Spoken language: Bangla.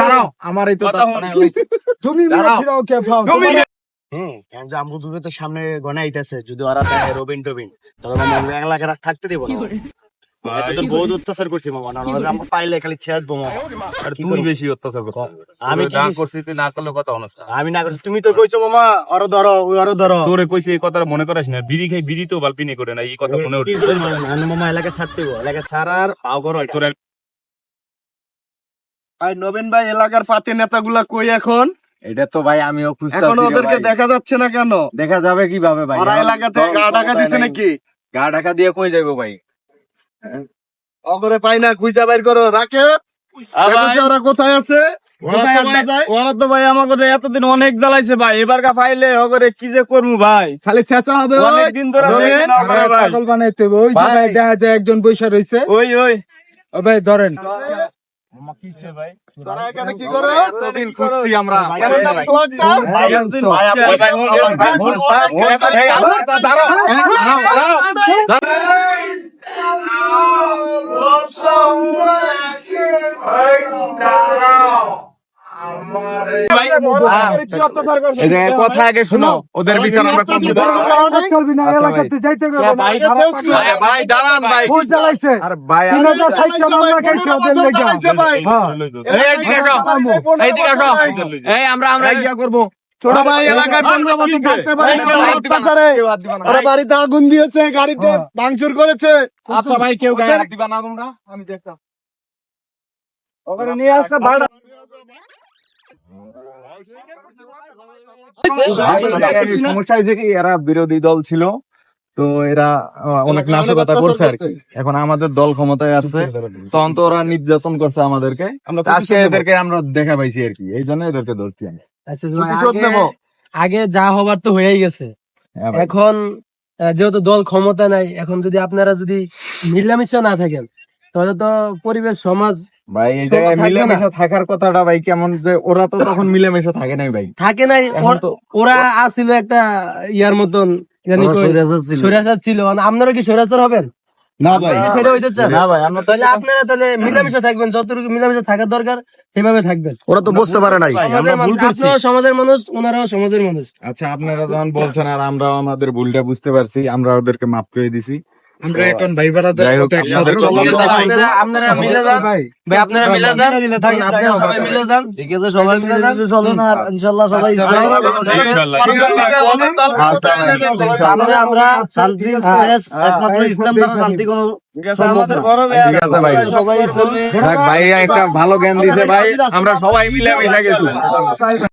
দাঁড়াও আমার এই তো তুমি ফিরাও কে ফাও হুম আমগো যুগে তো সামনে গনে আইতাছে যদি ওরা রবিন টবিন তবে আমরা এক থাকতে দেবো না। বহুত অত্যাচার করছি মামা না হলে পাইলে খালি ছেঁচবো মামা আর তুই বেশি অত্যাচার করছিস আমি আমি না করছি তুই না করলে কথা আমি না করছি তুমি তো কইছো মামা আরও ধরো ওই আরও ধরো। তোরে কইছি এই কথাটা মনে করিস না বিড়ি খাই বিড়ি তো বালপিনি করে না এই কথা মনে উঠে মামা এলাকা ছাড়তে। এলাকা ছাড়ার পাও করো। তোর আর নবীন ভাই এলাকার পাতি নেতাগুলা কই এখন? এটা তো ভাই আমিও খুঁজতে এখন ওদেরকে দেখা যাচ্ছে না কেন? দেখা যাবে কীভাবে ভাই? ওরা এলাকাতে গা ঢাকা দিছে নাকি? গা ঢাকা দিয়ে কই যাইবো ভাই? অগরে পাই না খুঁজা বাইর করো। রাখে ওরা কোথায় আছে? কোথায় আড্ডা ওরা তো ভাই আমাকে এতদিন অনেক জ্বালাইছে ভাই। এবার কা পাইলে ওগরে কি যে করবু ভাই? খালি চেঁচা হবে ওই। অনেকদিন ধরে ভাই। পাগল বানাইতে ওই দেখা যায় একজন বৈশা রইছে। ওই ওই। ও ভাই ধরেন। আমরা কথা আগে শুনো ওদের বিচার আমরা করব না এলাকাতে যাইতে ভাই দাঁড়ান ভাই বহুত জ্বালাইছে আর ভাই তিন হাজার ষাটটা মামলা খাইছে ওদের লেগে হ্যাঁ এই এইদিকে আসো এইদিকে আসো এই আমরা আমরা ইয়া করব ছোট ভাই বাড়িতে আগুন দিয়েছে গাড়িতে ভাঙচুর করেছে আচ্ছা ভাই কেউ গায়ে দিবা না তোমরা আমি দেখতাম ওগরে নিয়ে আসছে ভাড়া সমস্যা হয়েছে কি এরা বিরোধী দল ছিল তো এরা অনেক নাশকতা করছে আর কি এখন আমাদের দল ক্ষমতায় আছে তখন তো ওরা নির্যাতন করছে আমাদেরকে। আজকে এদেরকে আমরা দেখা পাইছি আর কি এই জন্য এদেরকে ধরছি আমি। আগে যা হবার তো হয়েই গেছে। হ্যাঁ এখন যেহেতু দল ক্ষমতা নাই এখন যদি আপনারা যদি মিলামিশা না থাকেন তাহলে তো পরিবেশ সমাজ ভাই এই জায়গায় মিলেমিশে থাকার কথাটা ভাই কেমন যে ওরা তো তখন মিলেমিশে থাকে নাই ভাই। থাকে নাই ওর- আসছিল একটা ইয়ার মতন জানি কই, স্বৈরাচার ছিল। মানে আপনারা কি হবেন? না ভাই সেটা হইতে চান? না ভাই আমরা তাহলে আপনারা তাহলে মিলামিশা থাকবেন যতটুকু মিলামিশা থাকার দরকার সেভাবে থাকবেন। ওরা তো বুঝতে পারে নাই। সমাজের মানুষ আপনারাও সমাজের মানুষ ওনারাও সমাজের মানুষ। আচ্ছা আপনারা যখন বলছেন আর আমরাও আমাদের ভুলটা বুঝতে পারছি আমরা ওদেরকে মাফ করে দিছি। আমরা এখন ভাই আপনারা মিলে যান। ভাই আপনারা মিলে যান। আপনারা সবাই মিলে যান। ঠিক আছে সবাই মিলে যান। চলুন আর ইনশাআল্লাহ সবাই সামনে আমরা শান্তি একমাত্র ইসলাম শান্তি কোনো ভাই সবাই একটা ভালো জ্ঞান দিছে ভাই। আমরা সবাই মিলে মিশে গেছি।